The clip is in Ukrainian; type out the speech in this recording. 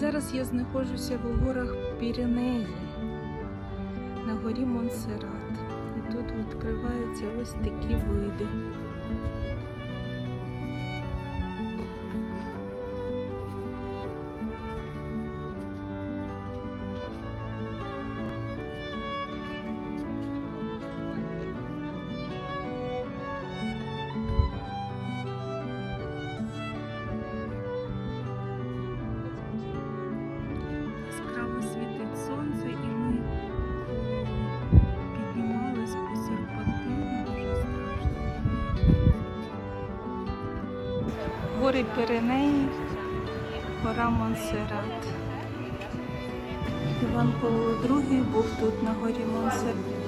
Зараз я знаходжуся в горах Піренеї на горі Монсеррат. І тут відкриваються ось такі види. Гори Піренеї, гора Монсеррат. Іван Павло II був тут на горі Монсеррат.